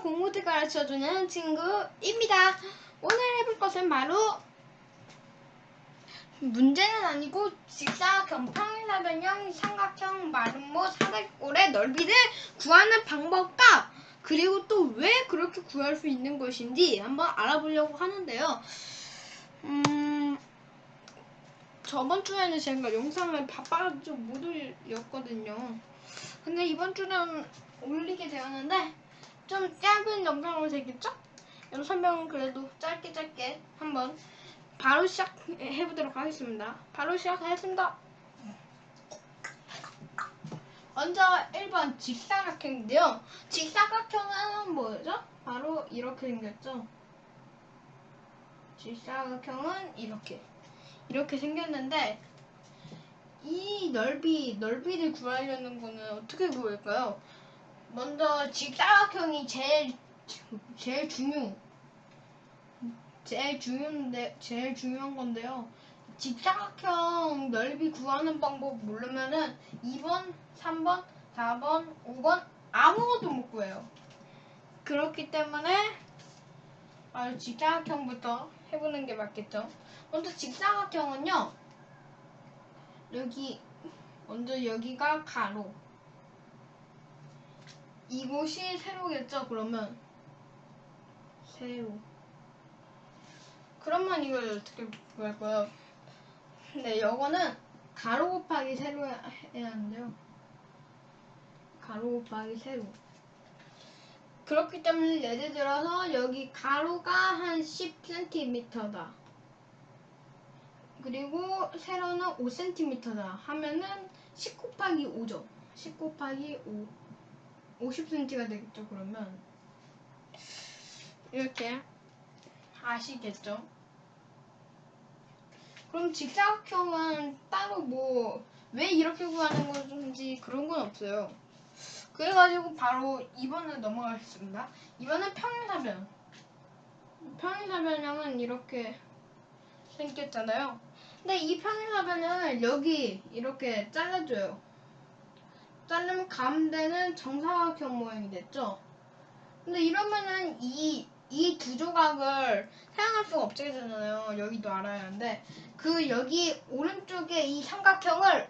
공부를 가르쳐주는 친구입니다. 오늘 해볼 것은 바로 문제는 아니고 평행사변형, 삼각형, 마름모, 사각골의 넓이를 구하는 방법과 그리고 또 왜 그렇게 구할 수 있는 것인지 한번 알아보려고 하는데요. 음, 저번 주에는 제가 영상을 바빠서 못 올렸거든요. 근데 이번 주는 올리게 되었는데 좀 짧은 영상으로 되겠죠? 이런 설명은 그래도 짧게 짧게 한번 바로 시작해보도록 하겠습니다. 바로 시작하겠습니다. 먼저 1번 직사각형인데요. 직사각형은 뭐죠? 바로 이렇게 생겼죠? 직사각형은 이렇게 이렇게 생겼는데 이 넓이 넓이를 구하려는 거는 어떻게 구할까요? 먼저 직사각형이 제일 제일 중요 제일 중요한데 제일 중요한 건데요. 직사각형 넓이 구하는 방법 모르면은 2번, 3번, 4번, 5번 아무것도 못 구해요. 그렇기 때문에 바로 직사각형부터 해보는 게 맞겠죠. 먼저 직사각형은요. 여기 먼저 여기가 가로 이곳이 세로겠죠 그러면 세로 그러면 이걸 어떻게 구할까요? 네 요거는 가로 곱하기 세로 해야 하는데요 가로 곱하기 세로 그렇기 때문에 예를 들어서 여기 가로가 한 10cm다 그리고 세로는 5cm다 하면은 10 곱하기 5죠. 10 곱하기 5. 50cm가 되겠죠, 그러면. 이렇게 아시겠죠? 그럼 직사각형은 따로 뭐, 왜 이렇게 구하는 건지 그런 건 없어요. 그래가지고 바로 2번을 넘어가겠습니다. 2번은 평행사변. 평행사변형은 이렇게 생겼잖아요. 근데 이 평행사변을 여기 이렇게 잘라줘요. 자르면 가운데는 정사각형 모양이 됐죠. 근데 이러면은 이 이 두 조각을 사용할 수가 없게 되잖아요. 여기도 알아야 하는데 그 여기 오른쪽에 이 삼각형을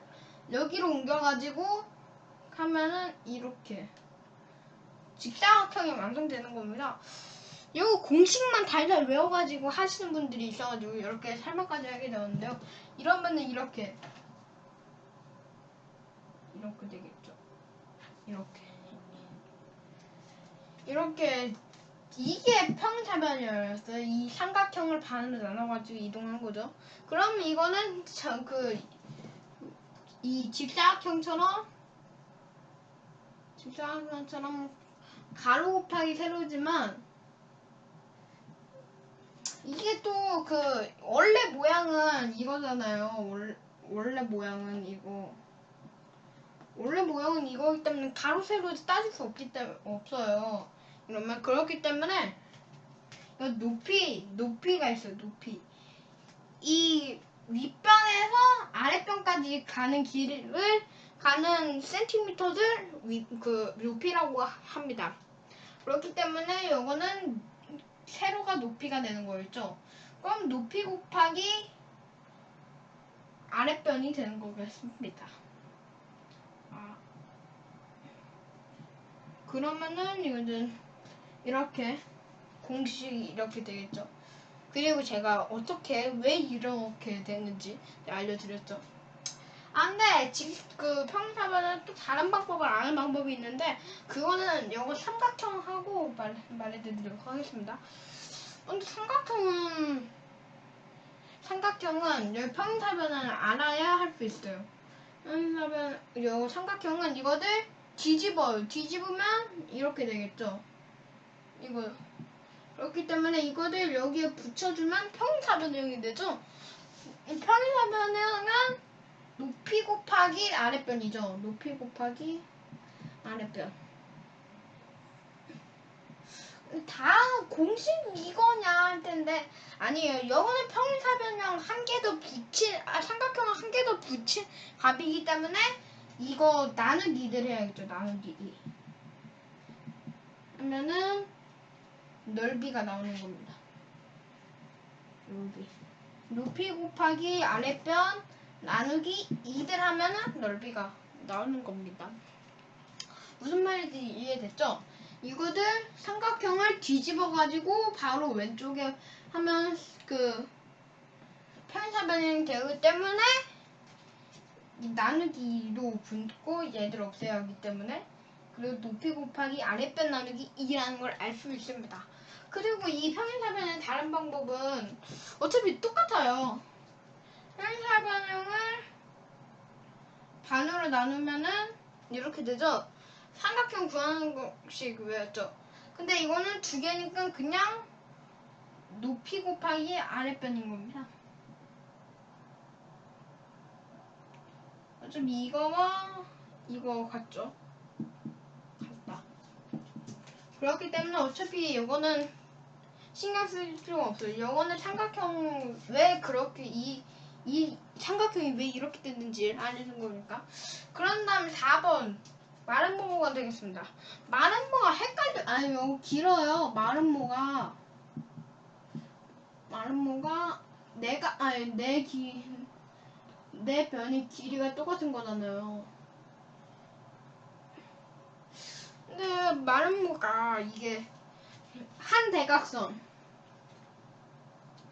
여기로 옮겨가지고 하면은 이렇게 직사각형이 완성되는 겁니다. 이거 공식만 달달 외워가지고 하시는 분들이 있어가지고 이렇게 설명까지 하게 되었는데요. 이러면은 이렇게 이렇게 되겠죠. 이렇게 이렇게 이게 평사변이었어요. 이 삼각형을 반으로 나눠가지고 이동한 거죠. 그럼 이거는 그이 직사각형처럼 직사각형처럼 가로 곱하기 세로지만 이게 또 그 원래 모양은 이거잖아요. 월, 원래 모양은 이거. 원래 모양은 이거기 때문에 가로 세로 따질 수 없기 때문에 없어요. 그러면 그렇기 때문에 이거 높이 높이가 있어요. 높이. 이 윗변에서 아랫변까지 가는 길을 가는 센티미터들 위, 그 높이라고 합니다. 그렇기 때문에 이거는 세로가 높이가 되는 거였죠. 그럼 높이 곱하기 아랫변이 되는 거겠습니다. 아. 그러면은 이거는 이렇게 공식이 이렇게 되겠죠. 그리고 제가 어떻게 왜 이렇게 되는지 알려드렸죠. 아, 근데 지금 그 평사변은 또 다른 방법을 아는 방법이 있는데 그거는 이거 삼각형하고 말, 말해드리도록 하겠습니다. 근데 삼각형은 삼각형은 여기 평사변을 알아야 할 수 있어요. 평사변 요 삼각형은 이거를 뒤집어요. 뒤집으면 이렇게 되겠죠. 이거 그렇기 때문에 이거를 여기에 붙여주면 평사변형이 되죠. 이 평사변형은 높이 곱하기 아랫변이죠. 높이 곱하기 아랫변. 다 공식 이거냐 할 텐데 아니에요. 이거는 평행사변형 한 개 더 붙인 아, 삼각형은 한개 더 붙인 값이기 때문에 이거 나누기를 해야겠죠. 나누기 2. 하면은 넓이가 나오는 겁니다. 넓이. 높이 곱하기 아랫변 나누기 2들 하면은 넓이가 나오는 겁니다. 무슨 말인지 이해됐죠? 이거들 삼각형을 뒤집어 가지고 바로 왼쪽에 하면 그 편차변이 되기 때문에 이 나누기로 붙고 얘들 없애야 하기 때문에 그리고 높이 곱하기 아랫변 나누기 2라는 걸 알 수 있습니다. 그리고 이 평행사변의 다른 방법은 어차피 똑같아요. 평행사변형을 반으로 나누면은 이렇게 되죠. 삼각형 구하는 것씩 외웠죠. 근데 이거는 두 개니까 그냥 높이 곱하기 아랫변인 겁니다. 어차피 이거와 이거 같죠? 같다. 그렇기 때문에 어차피 이거는 신경 쓸 필요가 없어요. 이거는 삼각형 왜 그렇게 이, 이 삼각형이 왜 이렇게 됐는지 알려준 거니까. 그런 다음에 4번 마른 모가 되겠습니다. 마른 모가 헷갈려 아니 이거 길어요. 마른 모가 마른 모가 내가 아니 내기 내 변이 길이가 똑같은 거잖아요. 근데 마름모가 이게 한 대각선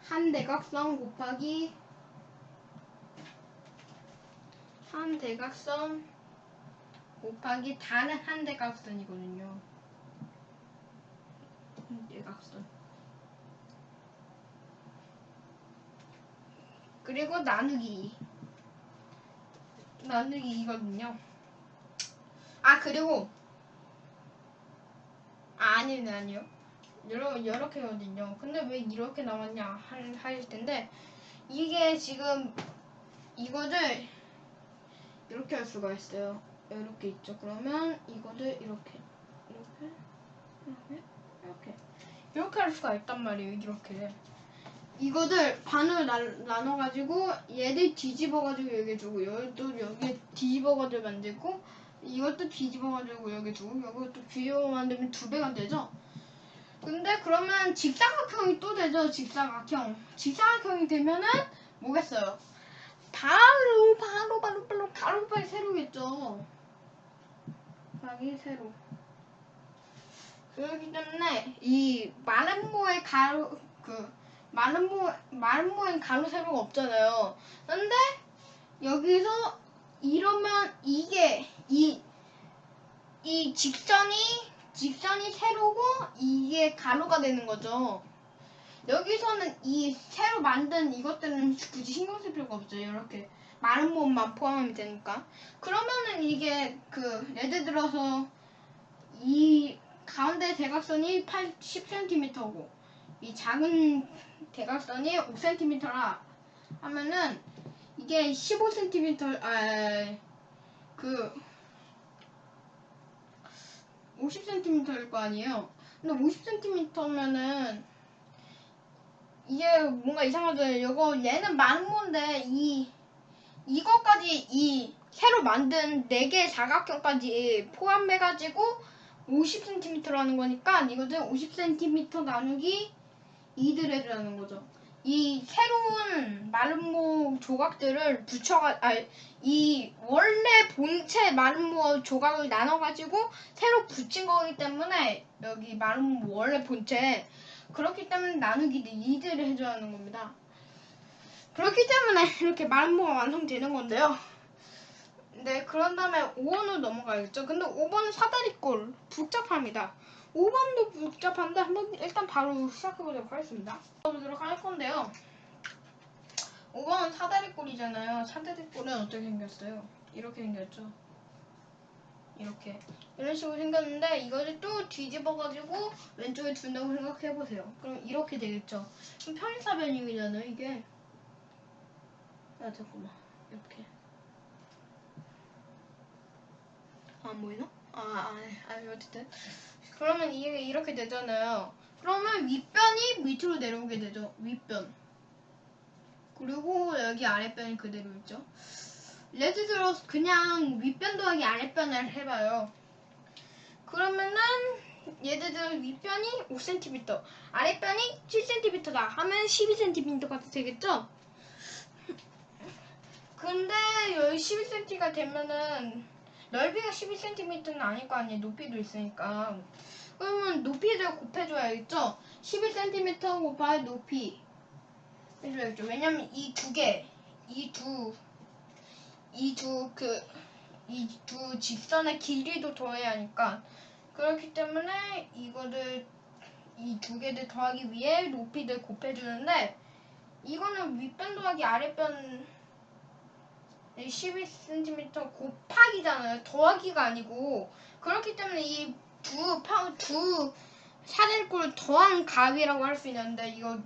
한 대각선 곱하기 한 대각선 곱하기 다른 한 대각선이거든요. 한 대각선. 그리고 나누기 나누기이거든요. 아 그리고 아, 아니는 아니요. 여러 이렇게거든요. 근데 왜 이렇게 나왔냐 할, 할 텐데 이게 지금 이거를 이렇게 할 수가 있어요. 이렇게 있죠. 그러면 이거를 이렇게 이렇게 이렇게 이렇게 이렇게 할 수가 있단 말이에요. 이렇게 이거를 반으로 나, 나눠가지고 얘를 뒤집어가지고 여기 두고 여기도 여기 뒤집어가지고 만들고 이것도 뒤집어가지고 여기 두고 이것도 뒤집어 만들면 두 배가 되죠. 근데 그러면 직사각형이 또 되죠. 직사각형. 직사각형이 되면은 뭐겠어요? 바로 바로 바로 바로 바로 바로 세로겠죠. 여기 세로. 그렇기 때문에 이 마름모의 가로 그 마름모 마름모엔 가로 세로가 없잖아요. 근데 여기서 이러면 이게 이 이 직선이 직선이 세로고 이게 가로가 되는 거죠. 여기서는 이 새로 만든 이것들은 굳이 신경 쓸 필요가 없죠. 이렇게 마른 몸만 포함하면 되니까. 그러면은 이게 그 예를 들어서 이 가운데 대각선이 8, 10cm고 이 작은 대각선이 5cm라 하면은 이게 15cm 아그 50cm일 거 아니에요. 근데 50cm면은 이게 뭔가 이상하잖아요. 이거 얘는 만모인데 이 이거까지 이 새로 만든 4개의 사각형까지 포함해가지고 50cm라는 거니까 이거는 50cm 나누기 2들 해주라는 거죠. 이 새로운 마름모 조각들을 붙여가 아이 원래 본체 마름모 조각을 나눠가지고 새로 붙인 거기 때문에 여기 마름모 원래 본체 그렇기 때문에 나누기 2들을 해줘야 하는 겁니다. 그렇기 때문에 이렇게 마름모가 완성되는 건데요. 네, 그런 다음에 5번으로 넘어가야겠죠. 근데 5번은 사다리꼴 복잡합니다. 5번도 복잡한데 한번 일단 바로 시작해보도록 하겠습니다. 보도록 할 건데요. 5번은 사다리꼴이잖아요. 사다리꼴은 어떻게 생겼어요? 이렇게 생겼죠. 이렇게 이런 식으로 생겼는데 이거를 또 뒤집어가지고 왼쪽에 둔다고 생각해보세요. 그럼 이렇게 되겠죠. 그럼 편사변형이잖아요 이게. 아 잠깐만 이렇게. 안 보이나? 아, 아, 아, 어쨌든. 그러면 이게 이렇게 되잖아요. 그러면 윗변이 밑으로 내려오게 되죠. 윗변. 그리고 여기 아랫변이 그대로 있죠. 예를 들어 그냥 윗변 더하기 아랫변을 해봐요. 그러면은 예를 들어 윗변이 5cm, 아랫변이 7cm다 하면 12cm가 되겠죠? 근데 여기 11cm가 되면은 넓이가 12cm는 아닐 거 아니에요. 높이도 있으니까. 그러면 높이를 곱해줘야겠죠? 11cm 곱하기 높이 해줘야겠죠. 왜냐면 이 두 개, 이 두, 이 두 그, 이 두 직선의 길이도 더해야 하니까 그렇기 때문에 이거를 이 두 개를 더하기 위해 높이를 곱해주는데 이거는 윗변 더하기 아랫변 12cm 곱하기잖아요. 더하기가 아니고 그렇기 때문에 이두 두 사대꼴 더한 값이라고 할 수 있는데 이거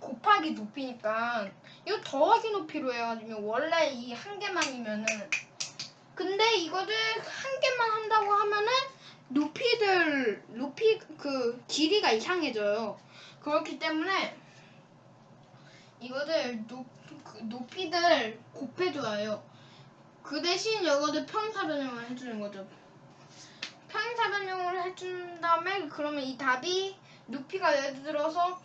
곱하기 높이니까 이거 더하기 높이로 해가지고 원래 이 한 개만이면은 근데 이거를 한 개만 한다고 하면은 높이들 높이 그 길이가 이상해져요. 그렇기 때문에 이거를 높, 그 높이들 곱해줘요. 그 대신 이거를 평사 변형을 해주는 거죠. 평사 변형을 해준 다음에 그러면 이 답이 높이가 예를 들어서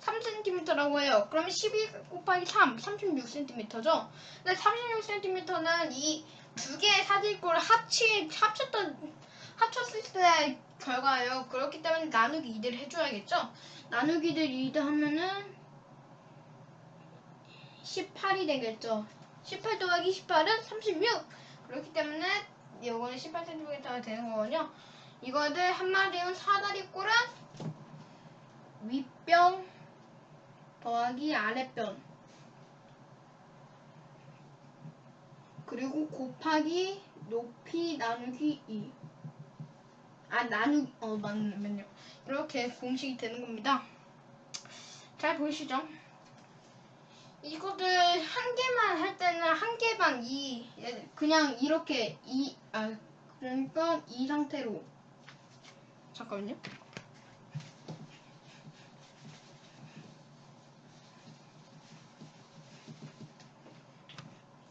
3cm라고 해요. 그러면 12 곱하기 3, 36cm죠. 근데 36cm는 이 두 개의 사질꼴을 합치, 합쳤던, 합쳤을 때 결과예요. 그렇기 때문에 나누기 2를 해줘야겠죠. 나누기 2를 2를 하면은 18이 되겠죠. 18 더하기 18은 36. 그렇기 때문에 이거는 18cm가 되는 거거든요. 이거를 한마디로 사다리 꼴은 윗변 더하기 아랫변 그리고 곱하기 높이 나누기 2. 아 나누기 어 맞는요. 이렇게 공식이 되는 겁니다. 잘 보이시죠? 이거를 한 개만 할 때는 한 개만 이 그냥 이렇게 이 아 그러니까 이 상태로 잠깐만요.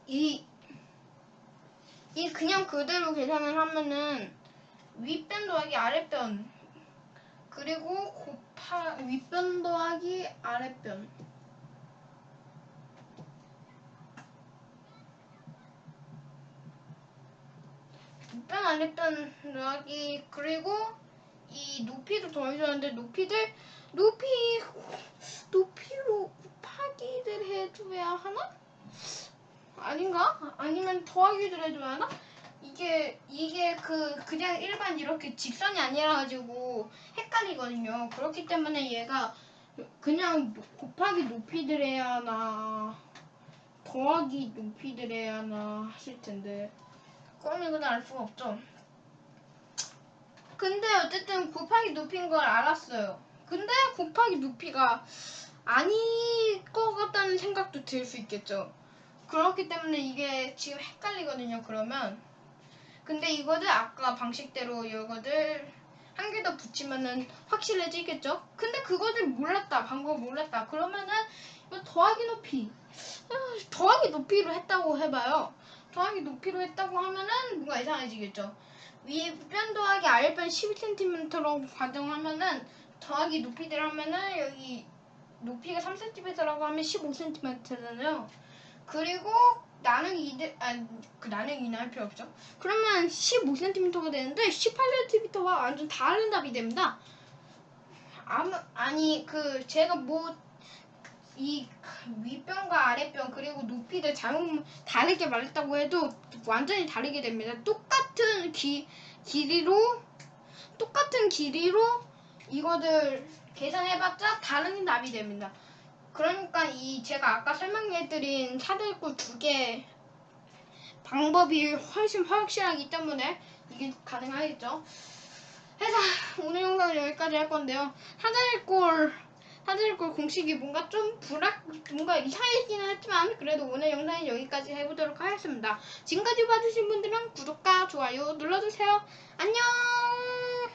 이, 이 그냥 그대로 계산을 하면은 윗변 더하기 아랫변 그리고 곱하 윗변 더하기 아랫변 윗변 아랫변 더하기 그리고 이 높이도 더해주는데 높이들 높이 높이로 곱하기를 해줘야 하나? 아닌가? 아니면 더하기를 해줘야 하나? 이게 이게 그 그냥 일반 이렇게 직선이 아니라 가지고 헷갈리거든요. 그렇기 때문에 얘가 그냥 곱하기 높이들 해야 하나 더하기 높이들 해야 하나 하실 텐데 그럼 이건 알 수가 없죠. 근데 어쨌든 곱하기 높인 걸 알았어요. 근데 곱하기 높이가 아닐 것 같다는 생각도 들 수 있겠죠. 그렇기 때문에 이게 지금 헷갈리거든요. 그러면 근데 이거를 아까 방식대로 이거를 한개 더 붙이면은 확실해지겠죠? 근데 그거를 몰랐다. 방법을 몰랐다. 그러면은 이거 더하기 높이 아, 더하기 높이로 했다고 해봐요. 더하기 높이로 했다고 하면은 뭔가 이상해지겠죠? 윗변 더하기 아랫변 12cm로 가정하면은 더하기 높이를 하면은 여기 높이가 3cm라고 하면 15cm잖아요. 그리고 나누기 2대, 아, 그 나누기는 할 필요 없죠. 그러면 15cm가 되는데 18cm와 완전 다른 답이 됩니다. 아무, 아니, 그, 제가 뭐, 이 윗변과 아랫변 그리고 높이를 잘못 다르게 말했다고 해도 완전히 다르게 됩니다. 똑같은 기, 길이로 똑같은 길이로 이거를 계산해봤자 다른 답이 됩니다. 그러니까 이 제가 아까 설명해드린 사대꼴 두개 방법이 훨씬 확실하기 때문에 이게 가능하겠죠. 해서 오늘 영상은 여기까지 할 건데요. 사대꼴 사대꼴 공식이 뭔가 좀 불확 뭔가 이상해지긴 했지만 그래도 오늘 영상은 여기까지 해보도록 하겠습니다. 지금까지 봐주신 분들은 구독과 좋아요 눌러주세요. 안녕.